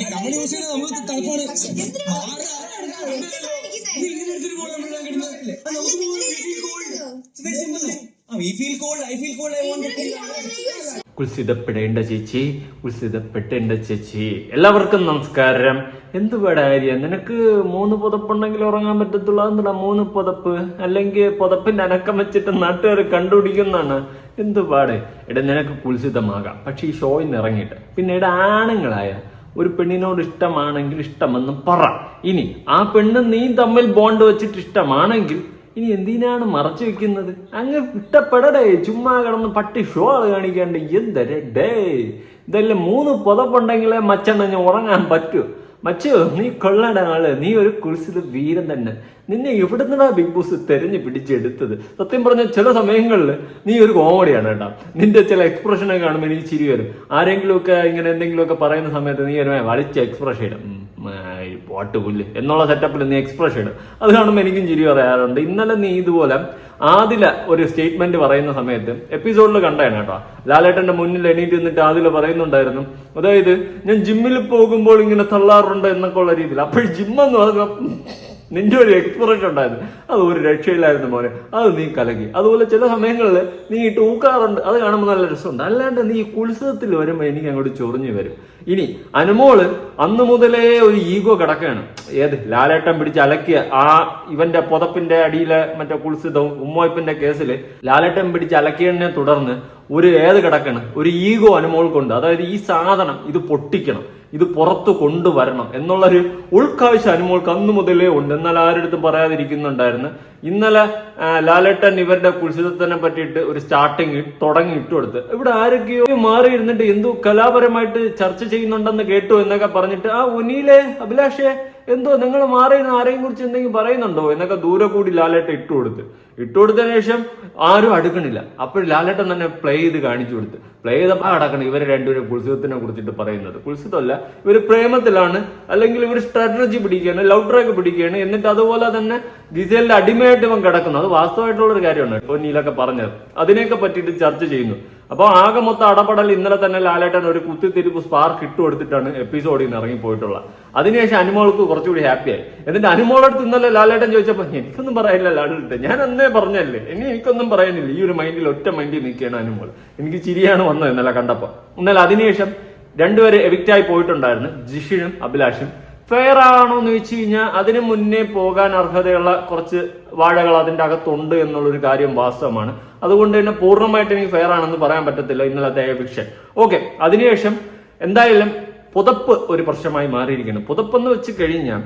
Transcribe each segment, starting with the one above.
നമ്മൾ യൂസ് ചെയ്യുന്നത് നമുക്ക് തണുപ്പാണ് we feel cold I feel cold I won't കുൽസിതപ്പെടേണ്ട ചേച്ചി കുൽസിതപ്പെട്ടേണ്ട ചേച്ചി. എല്ലാവർക്കും നമസ്കാരം. എന്ത് പേടാര്യ നിനക്ക് മൂന്ന് പുതപ്പുണ്ടെങ്കിൽ ഉറങ്ങാൻ പറ്റത്തുള്ളൂ. മൂന്ന് പുതപ്പ്? അല്ലെങ്കിൽ പുതപ്പിന്റെ അനക്കം വെച്ചിട്ട് നാട്ടുകാർ കണ്ടുപിടിക്കുന്നതാണ്. എന്ത് പാട്? എടാ നിനക്ക് കുൽസിതമാകാം പക്ഷെ ഈ ഷോയിൽ നിന്ന് ഇറങ്ങിയിട്ട്. പിന്നെ എടാ ആണുങ്ങളായ ഒരു പെണ്ണിനോട് ഇഷ്ടമാണെങ്കിൽ ഇഷ്ടമെന്ന് പറ. ഇനി ആ പെണ്ണ് നീ തമ്മിൽ ബോണ്ട് വെച്ചിട്ട് ഇഷ്ടമാണെങ്കിൽ ഇനി എന്തിനാണ് മറച്ചു വെക്കുന്നത്? അങ്ങ് ഇഷ്ടപ്പെടടേ ചുമ്മാ കിടന്ന് പട്ടി ഷോ ആൾ കാണിക്കാണ്ട്. എന്തരെ ഡേ ഇതെല്ലാം മൂന്ന് പുതപ്പുണ്ടെങ്കിലേ മച്ചെണ്ണ ഉറങ്ങാൻ പറ്റൂ. മച്ചു നീ കൊള്ളട ആൾ. നീ ഒരു കുൽസിത വീരൻ തന്നെ. നിന്നെ എവിടുന്നടാ ബിഗ് ബോസ് തെരഞ്ഞു പിടിച്ചെടുത്തത്? സത്യം പറഞ്ഞ ചില സമയങ്ങളിൽ നീ ഒരു കോമഡിയാണ് കേട്ടോ. നിന്റെ ചില എക്സ്പ്രഷനൊക്കെ കാണുമ്പോൾ എനിക്ക് ചിരി വരും. ആരെങ്കിലുമൊക്കെ ഇങ്ങനെ എന്തെങ്കിലുമൊക്കെ പറയുന്ന സമയത്ത് നീ ഒരു വലിച്ച എക്സ്പ്രഷൻ ഇടും. പോട്ട് പുല്ല്. എന്നുള്ള സെറ്റപ്പിൽ നീ എക്സ്പ്രഷൻ ഇടും. അത് കാണുമ്പോൾ എനിക്കും ചിരി പറയാറുണ്ട്. ഇന്നലെ നീ ഇതുപോലെ ആദില ഒരു സ്റ്റേറ്റ്മെന്റ് പറയുന്ന സമയത്ത് എപ്പിസോഡിൽ കണ്ടാണ് കേട്ടോ. ലാലേട്ടന്റെ മുന്നിൽ എണീറ്റ് നിന്നിട്ട് ആദില പറയുന്നുണ്ടായിരുന്നു. അതായത് ഞാൻ ജിമ്മിൽ പോകുമ്പോൾ ഇങ്ങനെ തള്ളാറുണ്ട് എന്നൊക്കെ ഉള്ള രീതിയിൽ അപ്പോൾ ജിമ്മെന്ന് പറഞ്ഞ നിന്റെ ഒരു എക്സ്പ്രഷൻ ഉണ്ടായിരുന്നു. അത് ഒരു രക്ഷയില്ലായിരുന്നു മോനെ. അത് നീ കലക്കി. അതുപോലെ ചില സമയങ്ങളിൽ നീ തൂക്കാറുണ്ട്. അത് കാണുമ്പോൾ നല്ല രസമുണ്ട്. അല്ലാണ്ട് നീ കുത്സവത്തിൽ വരുമ്പോൾ എനിക്ക് അങ്ങോട്ട് ചൊറിഞ്ഞു വരും. ഇനി അനുമോൾ അന്ന് മുതലേ ഒരു ഈഗോ കിടക്കുകയാണ്. ഏത്? ലാലേട്ടൻ പിടിച്ച് അലക്കിയ ആ ഇവന്റെ പുതപ്പിന്റെ അടിയിലെ മറ്റേ കുത്സിതവും ഉമ്മോയ്പ്പിന്റെ കേസിൽ ലാലേട്ടൻ പിടിച്ച് അലക്കിയതിനെ തുടർന്ന് ഒരു ഏത് കിടക്കണം? ഒരു ഈഗോ അനുമോൾക്കുണ്ട്. അതായത് ഈ സാധനം ഇത് പൊട്ടിക്കണം. ഇത് പുറത്തു കൊണ്ടുവരണം. എന്നുള്ളൊരു ഉൾക്കാഴ്ച അനുമോൾക്ക് അന്നു മുതലേ ഉണ്ട്. എന്നാൽ ആരുടെ അടുത്തും പറയാതിരിക്കുന്നുണ്ടായിരുന്നു. ഇന്നലെ ലാലേട്ടൻ ഇവരുടെ കുൽസിതത്തിനെ പറ്റിയിട്ട് ഒരു സ്റ്റാർട്ടിങ് തുടങ്ങി ഇട്ടു കൊടുത്ത്. ഇവിടെ ആരൊക്കെയോ മാറി ഇരുന്നിട്ട് എന്തോ കലാപരമായിട്ട് ചർച്ച ചെയ്യുന്നുണ്ടെന്ന് കേട്ടു എന്നൊക്കെ പറഞ്ഞിട്ട് ആ ഉനിയിലെ അഭിലാഷേ എന്തോ നിങ്ങൾ മാറി നിന്ന് ആരെയും കുറിച്ച് എന്തെങ്കിലും പറയുന്നുണ്ടോ? എന്നൊക്കെ ദൂരെ കൂടി ലാലേട്ടൻ ഇട്ടുകൊടുത്ത് ഇട്ടുകൊടുത്തതിന് ശേഷം ആരും അടുക്കണില്ല. അപ്പോൾ ലാലേട്ടൻ തന്നെ പ്ലേ ചെയ്ത് കാണിച്ചു കൊടുത്ത്. പ്ലേ ചെയ്തപ്പോൾ അടക്കണം ഇവർ രണ്ടുപേരും കുൽസിതത്തിനെ കുറിച്ചിട്ട് പറയുന്നത്. കുൽസിതമല്ല ഇവർ പ്രേമത്തിലാണ് അല്ലെങ്കിൽ ഇവർ സ്ട്രാറ്റജി പിടിക്കുകയാണ് ലവ് ട്രാക്ക് പിടിക്കുകയാണ്. എന്നിട്ട് അതുപോലെ തന്നെ ഡിസൈലിന്റെ അടിമയായിട്ട് ഇവൻ കിടക്കുന്നു. അത് വാസ്തവമായിട്ടുള്ള ഒരു കാര്യമാണ്. ഇപ്പോൾ നീലൊക്കെ പറഞ്ഞത്. അതിനെയൊക്കെ പറ്റിയിട്ട് ചർച്ച ചെയ്യുന്നു. അപ്പോൾ ആകെ മൊത്തം അടപടൽ ഇന്നലെ തന്നെ ലാലേട്ടൻ ഒരു കുത്തിത്തിരിപ്പ് സ്പാർക്ക് ഇട്ടു കൊടുത്തിട്ടാണ് എപ്പിസോഡിൽ നിന്ന് ഇറങ്ങി പോയിട്ടുള്ളത് അതിനുശേഷം അനുമോൾക്ക് കുറച്ചുകൂടി ഹാപ്പിയായി എന്നിട്ട് അനുമോളടുത്ത് ഇന്നലെ ലാലേട്ടൻ ചോദിച്ചപ്പോൾ എനിക്കൊന്നും പറയാനില്ല ലാലേട്ടൻ. ഞാൻ അന്നേ പറഞ്ഞല്ലേ. ഇനി എനിക്കൊന്നും പറയാനില്ല. ഈ ഒരു മൈൻഡിൽ ഒറ്റ മൈൻഡിൽ നിൽക്കുകയാണ് അനുമോൾ. എനിക്ക് ചിരിയാണ് വന്നത് ഇന്നലെ കണ്ടപ്പോൾ എന്നാൽ അതിനുശേഷം രണ്ടുപേരെ എവിക്റ്റായി പോയിട്ടുണ്ടായിരുന്നു. ജിഷിനും അഭിലാഷും ഫെയർ ആണോ എന്ന് വെച്ച് കഴിഞ്ഞാൽ അതിന് മുന്നേ പോകാൻ അർഹതയുള്ള കുറച്ച് വാഴകൾ അതിന്റെ അകത്തുണ്ട് എന്നുള്ളൊരു കാര്യം വാസ്തവമാണ്. അതുകൊണ്ട് തന്നെ പൂർണമായിട്ട് എനിക്ക് ഫെയർ ആണെന്ന് പറയാൻ പറ്റത്തില്ല ഇന്നലത്തെ ഫിക്ഷൻ ഓക്കെ അതിനുശേഷം എന്തായാലും പുതപ്പ് ഒരു പ്രശ്നമായി മാറിയിരിക്കുന്നു. പുതപ്പെന്ന് വെച്ച് കഴിഞ്ഞാൽ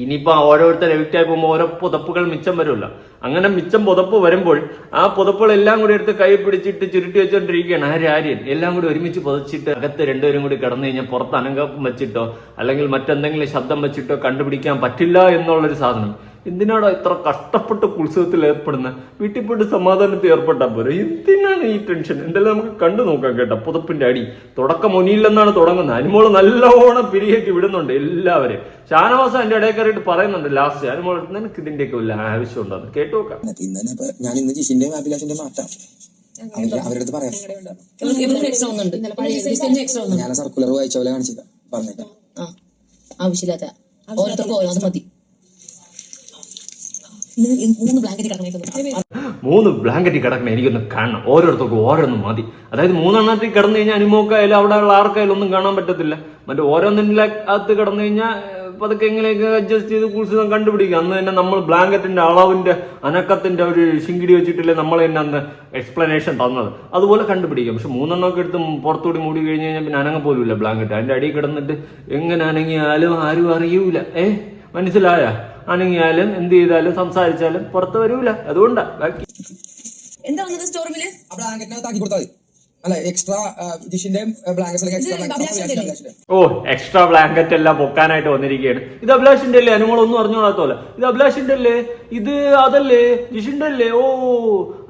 ഇനിയിപ്പോ ഓരോരുത്തർ എവിക്റ്റായി പോകുമ്പോൾ ഓരോ പുതപ്പുകൾ മിച്ചം വരുമല്ലോ. അങ്ങനെ മിച്ചം പുതപ്പ് വരുമ്പോൾ ആ പുതപ്പുകളെല്ലാം കൂടി എടുത്ത് കൈ പിടിച്ചിട്ട് ചുരുട്ടി വെച്ചോണ്ടിരിക്കുകയാണ് ആര് ആര്യൻ എല്ലാം കൂടി ഒരുമിച്ച് പുതച്ചിട്ട് അകത്ത് രണ്ടുപേരും കൂടി കിടന്നു കഴിഞ്ഞാൽ പുറത്ത് അനങ്കം വെച്ചിട്ടോ അല്ലെങ്കിൽ മറ്റെന്തെങ്കിലും ശബ്ദം വെച്ചിട്ടോ കണ്ടുപിടിക്കാൻ പറ്റില്ല എന്നുള്ളൊരു സാധനം. എന്തിനാണോ ഇത്ര കഷ്ടപ്പെട്ട് ഉത്സവത്തിൽ ഏർപ്പെടുന്ന? വീട്ടിൽ പോയിട്ട് സമാധാനത്തിൽ ഏർപ്പെട്ടാൽ പോരെ? എന്തിനാണ് ഈ ടെൻഷൻ എന്തെല്ലാം നമുക്ക് കണ്ടു നോക്കാം കേട്ടോ. പുതപ്പിന്റെ അടി. തുടക്കം മുനിയില്ലെന്നാണ് തുടങ്ങുന്നത്. അനുമോൾ നല്ലോണം പിരിയേക്ക് വിടുന്നുണ്ട് എല്ലാവരും ഷാനവാസം എന്റെ ഇടയിൽ കയറിയിട്ട് പറയുന്നുണ്ട് ലാസ്റ്റ് അനുമോൾ നിനക്ക് ഇതിന്റെയൊക്കെ വല്ല ആവശ്യമുണ്ടെന്ന് കേട്ടു നോക്കാം. ഞാൻ ഇന്ന് ജിഷിന്റെ അഭിലാഷിന്റെ മാറ്റാം. പറയാം. ഞാൻ സർക്കുലർ വായിച്ച പോലെ കാണിച്ചത് പറഞ്ഞേക്കാം ആ ആവശ്യമില്ലാത്ത ഓരോരുത്തർക്കും ഓരോന്ന് മതി. മൂന്ന് ബ്ലാങ്കറ്റ് കിടക്കണേക്കുന്നു മൂന്ന് ബ്ലാങ്കറ്റ് കിടക്കണം എനിക്കൊന്ന് കാണണം. ഓരോരുത്തർക്കും ഓരോന്നും മതി. അതായത് മൂന്നെണ്ണത്തിൽ കിടന്നു കഴിഞ്ഞാൽ അനുമോക്കായാലും അവിടെ ഉള്ള ആർക്കായാലും ഒന്നും കാണാൻ പറ്റത്തില്ല. മറ്റേ ഓരോന്നിന്റെ അകത്ത് കിടന്നു കഴിഞ്ഞാൽ പതുക്കെ എങ്ങനെയൊക്കെ അഡ്ജസ്റ്റ് ചെയ്ത് കുളിച്ച് കണ്ടുപിടിക്കുക. അന്ന് തന്നെ നമ്മൾ ബ്ലാങ്കറ്റിന്റെ അളവിന്റെ അനക്കത്തിന്റെ ഒരു ശിങ്കിടി വെച്ചിട്ടില്ലേ നമ്മൾ തന്നെ അന്ന് എക്സ്പ്ലനേഷൻ തന്നത്. അതുപോലെ കണ്ടുപിടിക്കാം. പക്ഷെ മൂന്നെണ്ണമൊക്കെ എടുത്ത് പുറത്തുകൂടി മൂടി കഴിഞ്ഞ് കഴിഞ്ഞാൽ പിന്നെ അനങ്ങ പോലുമില്ല ബ്ലാങ്കറ്റ് അതിന്റെ അടിയിൽ കിടന്നിട്ട് എങ്ങനെ അനങ്ങിയാലും ആരും അറിയൂല. ഏ മനസ്സിലായ? അനങ്ങിയാലും എന്ത് ചെയ്താലും സംസാരിച്ചാലും പുറത്ത് വരൂല. അതുകൊണ്ടാ. ബാക്കി എന്താ സ്റ്റോറൂമിൽ സ്റ്റോർ റൂമിൽ ആക്കി കൊടുത്താൽ മതി. അല്ല എക്സ്ട്രാ ജിഷിന്റെയും ബ്ലാങ്കറ്റ്സിലേക്ക് എക്സ്ട്രാ ഓ എക്സ്ട്രാ ബ്ലാങ്കറ്റ് എല്ലാം പൊക്കാനായിട്ട് വന്നിരിക്കുകയാണ്. ഇത് അഭിലാഷിന്റെ അല്ലേ? അനുമോൾ ഒന്നും അറിഞ്ഞോളാത്തോലെ ഇത് അഭിലാഷിന്റെ അല്ലേ? ഇത് അതല്ലേ? ജിഷിന്റെ അല്ലേ? ഓ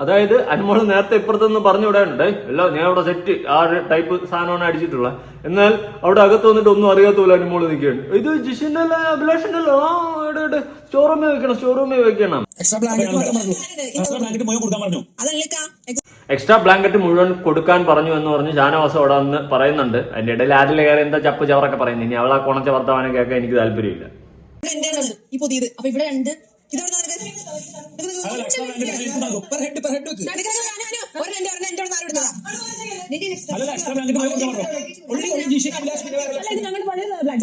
അതായത് അനുമോൾ നേരത്തെ ഇപ്പുറത്തുനിന്ന് പറഞ്ഞു വിടാനുണ്ട്. എല്ലാം ഞാൻ അവിടെ സെറ്റ് ആ ടൈപ്പ് സാധനമാണ് അടിച്ചിട്ടുള്ളത് എന്നാൽ അവിടെ അകത്ത് വന്നിട്ട് ഒന്നും അറിയാത്ത പോലെ അനുമോൾ നിൽക്കുകയാണ്. ഇത് ജിഷിന്റെ അല്ലേ? അഭിലാഷിന്റെ അല്ലേ? ആ സ്റ്റോർ റൂമിൽ വെക്കണം സ്റ്റോർ റൂമിൽ വെക്കണം. എക്സ്ട്രാ ബ്ലാങ്കറ്റ് മാറ്റാൻ പറഞ്ഞു. എക്സ്ട്രാ ബ്ലാങ്കറ്റ് മുഴുവൻ കൊടുക്കാൻ പറഞ്ഞു. എക്സ്ട്രാ ബ്ലാങ്കറ്റ് മുഴുവൻ കൊടുക്കാൻ പറഞ്ഞു എന്ന് പറഞ്ഞ് ഷാനവാസം അവിടെ വന്ന് പറയുന്നുണ്ട്. അതിന്റെ ഇടയിൽ ആരിലെ കയറി എന്താ ചപ്പ് ചവറൊക്കെ പറയുന്നത് ഇനി അവളെ കുണച്ച വർത്തമാനം കേൾക്കാൻ എനിക്ക് താല്പര്യമില്ല ഈ പുതിയത്. അപ്പൊ ഇവിടെ രണ്ട്. എക്സ്ട്രാ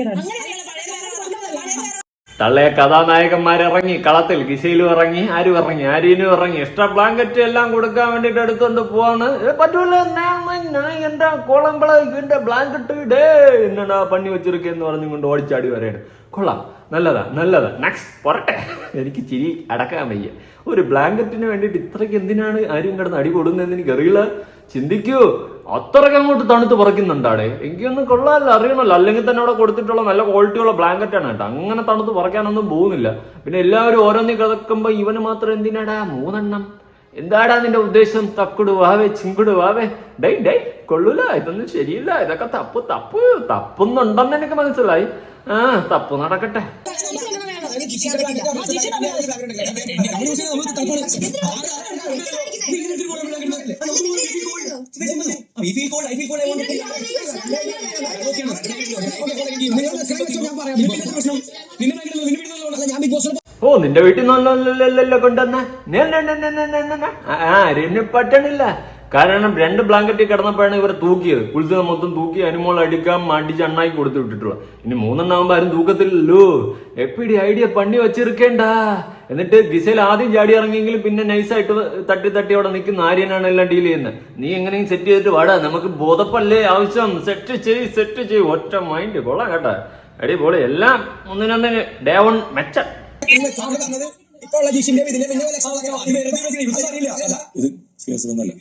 ബ്ലാങ്കറ്റ് തള്ളയെ കഥാനായകന്മാർ ഇറങ്ങി കളത്തിൽ ഗിസയിലും ഇറങ്ങി ആരും ഇറങ്ങി ആര്യനും ഇറങ്ങി. എക്സ്ട്രാ ബ്ലാങ്കറ്റ് എല്ലാം കൊടുക്കാൻ വേണ്ടിട്ട് എടുത്തോണ്ട് പോവാണ്. പറ്റൂല എന്റെ കോളമ്പള എന്റെ ബ്ലാങ്കറ്റ് ഡേ എന്നടാ പണി വെച്ചിരിക്കെന്ന് പറഞ്ഞുകൊണ്ട് ഓടിച്ചാടി വരെയാണ്. കൊള്ളാം. നല്ലതാ നല്ലതാ. നെക്സ്റ്റ് പോരട്ടെ. എനിക്ക് ചിരി അടക്കാൻ വയ്യ. ഒരു ബ്ലാങ്കറ്റിന് വേണ്ടിയിട്ട് ഇത്രയ്ക്ക് എന്തിനാണ് ആരും കിടന്ന് അടി കൊടുക്കുന്നതെന്ന് എനിക്കറിയില്ല. ചിന്തിക്കൂ. അത്രയ്ക്ക് അങ്ങോട്ട് തണുത്ത് പറിക്കുന്നുണ്ടാടെ എനിക്കൊന്നും കൊള്ളാമല്ലോ അറിയണമല്ലോ. അല്ലെങ്കിൽ തന്നെ അവിടെ കൊടുത്തിട്ടുള്ള നല്ല ക്വാളിറ്റിയുള്ള ബ്ലാങ്കറ്റാണ് കേട്ടോ. അങ്ങനെ തണുത്ത് പറക്കാനൊന്നും പോകുന്നില്ല. പിന്നെ എല്ലാവരും ഓരോന്നി കിടക്കുമ്പോ ഇവന് മാത്രം എന്തിനാടാ? മൂന്നെണ്ണം. എന്താടാ നിന്റെ ഉദ്ദേശം? തക്കുടു വാവേ ചിങ്കുടു വാവേ ഡൈ ഡൈ കൊള്ളൂല. ഇതൊന്നും ശരിയില്ല. ഇതൊക്കെ തപ്പ് തപ്പ്. തപ്പുന്നുണ്ടെന്ന് എനിക്ക് മനസ്സിലായി. ആ തപ്പ് നടക്കട്ടെ. ഞാൻ ബിഗ് ബോസ് ഓ നിന്റെ വീട്ടിൽ നിന്നല്ലോ കൊണ്ടുവന്ന ആരും പറ്റണില്ല. കാരണം രണ്ട് ബ്ലാങ്കറ്റിൽ കിടന്നപ്പോഴാണ് ഇവരെ തൂക്കിയത്. കുളിച്ചത് മൊത്തം തൂക്കി അനുമോൾ അടിക്കാൻ മടിച്ച് അണ്ണാക്കി കൊടുത്തു വിട്ടിട്ടുള്ള. ഇനി മൂന്നെണ്ണാകുമ്പോ ആരും തൂക്കത്തില്ലല്ലോ. എപ്പിടി ഐഡിയ പണി വെച്ചിരിക്കേണ്ട? എന്നിട്ട് ദിശയിൽ ആദ്യം ചാടി ഇറങ്ങിയെങ്കിലും പിന്നെ നൈസായിട്ട് തട്ടി തട്ടി അവിടെ നിൽക്കുന്ന ആര്യനാണ് എല്ലാം ഡീൽ ചെയ്യുന്നത്. നീ എങ്ങനെയും സെറ്റ് ചെയ്തിട്ട് വാടാ. നമുക്ക് ബോധപ്പല്ലേ ആവശ്യം? സെറ്റ് ചെയ് സെറ്റ് ചെയ് ഒറ്റ മൈൻഡ് കൊള്ളാം കേട്ടാ. അടിപൊളി. എല്ലാം ഒന്നിനൊന്ന് ഡേ വൺ മെച്ചം. ഇപ്പോൾ ഉള്ള ജീഷിന്റെ ഇതിലെ പിന്നെ അറിയില്ല. അല്ല ഇത് സീരിയസ് ഒന്നല്ല.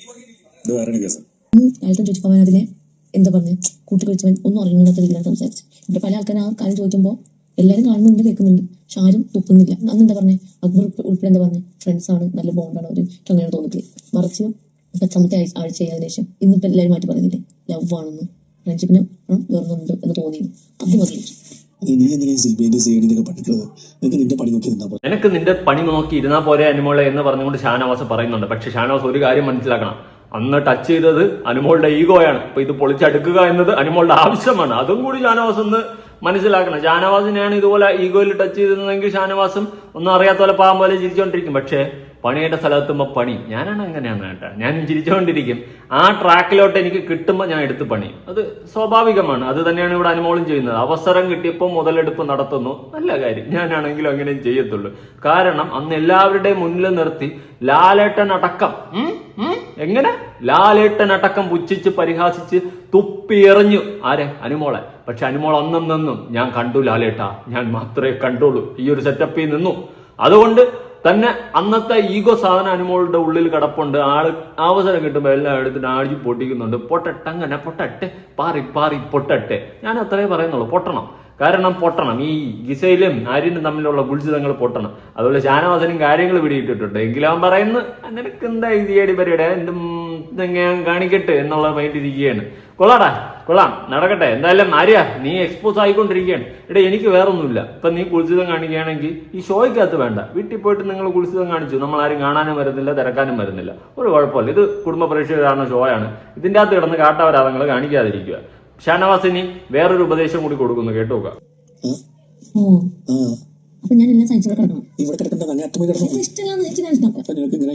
ഇത് വേറെ കേസ്. അയാൾക്കും ചോദിച്ചപ്പോൾ അവൻ അതിനെ എന്താ പറഞ്ഞത് കൂട്ടി കഴിച്ചവൻ ഒന്നും അറിയുന്നില്ലാത്ത രീതിയിലാണ് സംസാരിച്ചത്. ഇവിടെ പല ആൾക്കാരും ആ കാര്യം ചോദിക്കുമ്പോൾ എല്ലാവരും കാണുന്നുണ്ട് കേൾക്കുന്നുണ്ട്. പക്ഷെ ആരും തുപ്പുന്നില്ല. അന്ന് എന്താ പറഞ്ഞത് അക്ബർ ഉൾപ്പെ- ഉൾപ്പെടെ എന്താ പറഞ്ഞത് ഫ്രണ്ട്സ് ആണ്. നല്ല ബോണ്ടാണ് അവർ അങ്ങനെ തോന്നിട്ടില്ല മറിച്ച് പത്താമത്തെ ആഴ്ച ആഴ്ച ആയതിനു ശേഷം ഇന്നിപ്പോൾ എല്ലാവരും മാറ്റി പറയുന്നില്ലേ? ലവ് ആണെന്ന്. ഫ്രണ്ട്ഷിപ്പിന് വേറൊന്നുണ്ട് എന്ന് തോന്നി അത് മതി നിനക്ക് നിന്റെ പണി നോക്കി ഇരുന്നാ പോലെ നിനക്ക് നിന്റെ പണി നോക്കി ഇരുന്നാ പോരെ അനുമോളെ എന്ന് പറഞ്ഞുകൊണ്ട് ഷാനവാസ് പറയുന്നുണ്ട്. പക്ഷെ ഷാനവാസ് ഒരു കാര്യം മനസ്സിലാക്കണം. അന്ന് ടച്ച് ചെയ്തത് അനുമോളുടെ ഈഗോയാണ് അപ്പൊ ഇത് പൊളിച്ചടുക്കുക എന്നത് അനുമോളുടെ ആവശ്യമാണ്. അതും കൂടി ഷാനവാസ് ഒന്ന് മനസ്സിലാക്കണം. ഷാനവാസിനെയാണ് ഇതുപോലെ ഈഗോയിൽ ടച്ച് ചെയ്തിരുന്നതെങ്കിൽ ഷാനവാസും ഒന്നും അറിയാത്ത പോലെ പാവം പോലെ ചിരിച്ചുകൊണ്ടിരിക്കും പക്ഷേ പണിയുടെ സ്ഥലത്തുമ്പോൾ പണി. ഞാനാണ് അങ്ങനെയാണ് കേട്ടോ. ഞാൻ ചിരിച്ചുകൊണ്ടിരിക്കും ആ ട്രാക്കിലോട്ട് എനിക്ക് കിട്ടുമ്പോൾ ഞാൻ എടുത്ത് പണി. അത് സ്വാഭാവികമാണ്. അത് തന്നെയാണ് ഇവിടെ അനുമോളും ചെയ്യുന്നത്. അവസരം കിട്ടിയപ്പോൾ മുതലെടുപ്പ് നടത്തുന്നു. നല്ല കാര്യം. ഞാനാണെങ്കിലും അങ്ങനെ ചെയ്യത്തുള്ളൂ. കാരണം അന്ന് എല്ലാവരുടെയും മുന്നിൽ നിർത്തി ലാലേട്ടൻ അടക്കം. എങ്ങനെ? ലാലേട്ടൻ അടക്കം പുച്ഛിച്ച് പരിഹാസിച്ച് തുപ്പി എറിഞ്ഞു. ആരെ? അനുമോളെ. പക്ഷെ അനുമോൾ അന്നും നിന്നും ഞാൻ കണ്ടു ലാലേട്ട ഞാൻ മാത്രമേ കണ്ടുള്ളൂ. ഈ ഒരു സെറ്റപ്പിൽ നിന്നു. അതുകൊണ്ട് തന്നെ അന്നത്തെ ഈഗോ സാധനം അനുമോളുടെ ഉള്ളിൽ കിടപ്പുണ്ട്. ആൾ അവസരം കിട്ടുമ്പോൾ എല്ലാം എടുത്തിട്ട് ആഴ്ച പൊട്ടിക്കുന്നുണ്ട്. പൊട്ടട്ടെ അങ്ങനെ പൊട്ടട്ടെ പാറി പാറി പൊട്ടട്ടെ. ഞാൻ അത്രേ പറയുന്നുള്ളൂ. പൊട്ടണം. കാരണം പൊട്ടണം. ഈ ഗിസയിലും ആര്യനും തമ്മിലുള്ള ഗുൾജിതങ്ങൾ പൊട്ടണം. അതുപോലെ ഷാനവാസനും കാര്യങ്ങൾ പിടിയിട്ടിട്ടുണ്ട്. എങ്കിലും അവൻ പറയുന്നു നിനക്ക് എന്താ ഇതിയേടി പരിയുടെ എന്തും ഞാൻ കാണിക്കട്ടെ എന്നുള്ള മൈൻഡ് ഇരിക്കുകയാണ്. കൊള്ളാടാ കൊള്ളാം. നടക്കട്ടെ. എന്തായാലും ആര്യ നീ എക്സ്പോസ് ആയിക്കൊണ്ടിരിക്കുകയാണ്. എടാ എനിക്ക് വേറൊന്നുമില്ല. ഇപ്പൊ നീ കുളിച്ചിതം കാണിക്കുകയാണെങ്കിൽ ഈ ഷോയ്ക്കകത്ത് വേണ്ട. വീട്ടിൽ പോയിട്ട് നിങ്ങൾ കുളിച്ചിതം കാണിച്ചു. നമ്മൾ ആരും കാണാനും വരുന്നില്ല തിരക്കാനും വരുന്നില്ല. ഒരു കുഴപ്പമില്ല. ഇത് കുടുംബ പ്രേക്ഷകരാണ് ഷോയാണ്. ഇതിന്റെ അകത്ത് കിടന്ന് കാട്ടവരാതങ്ങൾ കാണിക്കാതിരിക്കുക. ഷാനവാസിനി വേറൊരു ഉപദേശം കൂടി കൊടുക്കുന്നു. കേട്ടോക്ക ഓ. അപ്പൊ ഞാൻ എല്ലാം സഹിച്ചു ഇവിടെ കിടന്നു. അപ്പൊ നിങ്ങൾക്ക് ഇങ്ങനെ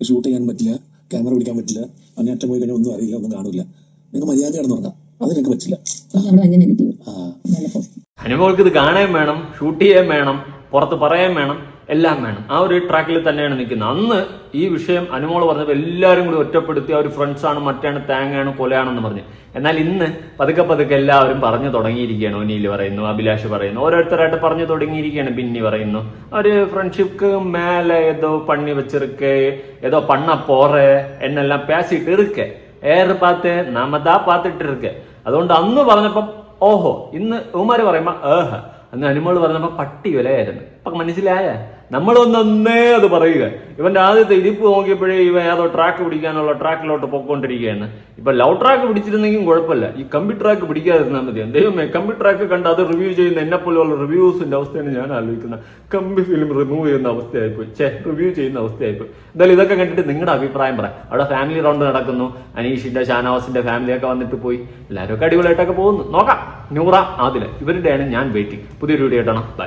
ഷൂട്ട് ചെയ്യാൻ പറ്റില്ല ക്യാമറ പിടിക്കാൻ പറ്റില്ല അങ്ങനെ അറ്റം പോയി കഴിഞ്ഞാൽ ഒന്നും അറിയില്ല ഒന്നും കാണില്ല. നിങ്ങൾക്ക് മര്യാദ കിടന്നുറങ്ങാം. അത് നിങ്ങൾക്ക് പറ്റില്ല. അനുമോൾക്ക് ഇത് കാണാൻ വേണം ഷൂട്ട് ചെയ്യാൻ വേണം പുറത്ത് പറയാൻ വേണം. എല്ലാം വേണം. ആ ഒരു ട്രാക്കിൽ തന്നെയാണ് നിൽക്കുന്നത്. അന്ന് ഈ വിഷയം അനുമോൾ പറഞ്ഞപ്പോൾ എല്ലാവരും കൂടി ഒറ്റപ്പെടുത്തി അവർ ഫ്രണ്ട്സാണ് മറ്റാണ് തേങ്ങയാണ് കൊലയാണെന്ന് പറഞ്ഞു. എന്നാൽ ഇന്ന് പതുക്കെ പതുക്കെ എല്ലാവരും പറഞ്ഞു തുടങ്ങിയിരിക്കുകയാണ്. ഒനിയിൽ പറയുന്നു അഭിലാഷ് പറയുന്നു ഓരോരുത്തരായിട്ട് പറഞ്ഞു തുടങ്ങിയിരിക്കുകയാണ്. ബിന്നി പറയുന്നു ഒരു ഫ്രണ്ട്ഷിപ്പ് മേലെ ഏതോ പണ്ണി വെച്ചിരിക്കേ ഏതോ പണ്ണ പോറെ എന്നെല്ലാം പേസിട്ട് ഇരിക്കേ. ഏറെ പാത്ത് നമ്മതാ പാത്തിട്ട് ഇറുക്കെ അതുകൊണ്ട് അന്ന് പറഞ്ഞപ്പം ഓഹോ ഇന്ന് ഉമാര് പറയുമ്പോ ഏഹ് അന്ന് അനുമോൾ പറഞ്ഞപ്പോ പട്ടി വിലയായിരുന്നു അപ്പൊ മനസ്സിലായ? നമ്മളൊന്നേ അത് പറയുക. ഇവന്റെ ആദ്യത്തെ ഇരിപ്പ് നോക്കിയപ്പോഴേ ഇവ ഏതോ ട്രാക്ക് പിടിക്കാനുള്ള ട്രാക്കിലോട്ട് പൊക്കോണ്ടിരിക്കുകയാണ് ഇപ്പൊ ലവ് ട്രാക്ക് പിടിച്ചിരുന്നെങ്കിൽ കുഴപ്പമില്ല. ഈ കമ്പി ട്രാക്ക് പിടിക്കാതിരുന്നാൽ മതി. ദൈവമേ കമ്പി ട്രാക്ക് കണ്ട് അത് റിവ്യൂ ചെയ്യുന്ന എന്നെ പോലെയുള്ള റിവ്യൂസിന്റെ അവസ്ഥയാണ് ഞാൻ ആലോചിക്കുന്നത്. കമ്പി ഫിലിം റിമൂവ് ചെയ്യുന്ന അവസ്ഥയായിപ്പോയി. ചേ റിവ്യൂ ചെയ്യുന്ന അവസ്ഥയായിപ്പോയി. എന്തായാലും ഇതൊക്കെ കണ്ടിട്ട് നിങ്ങളുടെ അഭിപ്രായം പറ. അവിടെ ഫാമിലി റൗണ്ട് നടക്കുന്നു. അനീഷിന്റെ ഷാനവാസിന്റെ ഫാമിലിയൊക്കെ വന്നിട്ട് പോയി. എല്ലാവരും ഒക്കെ അടിപൊളിയായിട്ടൊക്കെ പോകുന്നു. നോക്കാം. നൂറ ആദില. ഇവരുടെയാണ് ഞാൻ വെയിറ്റിംഗ് പുതിയൊരു വീഡിയോ ഇടണം ബൈ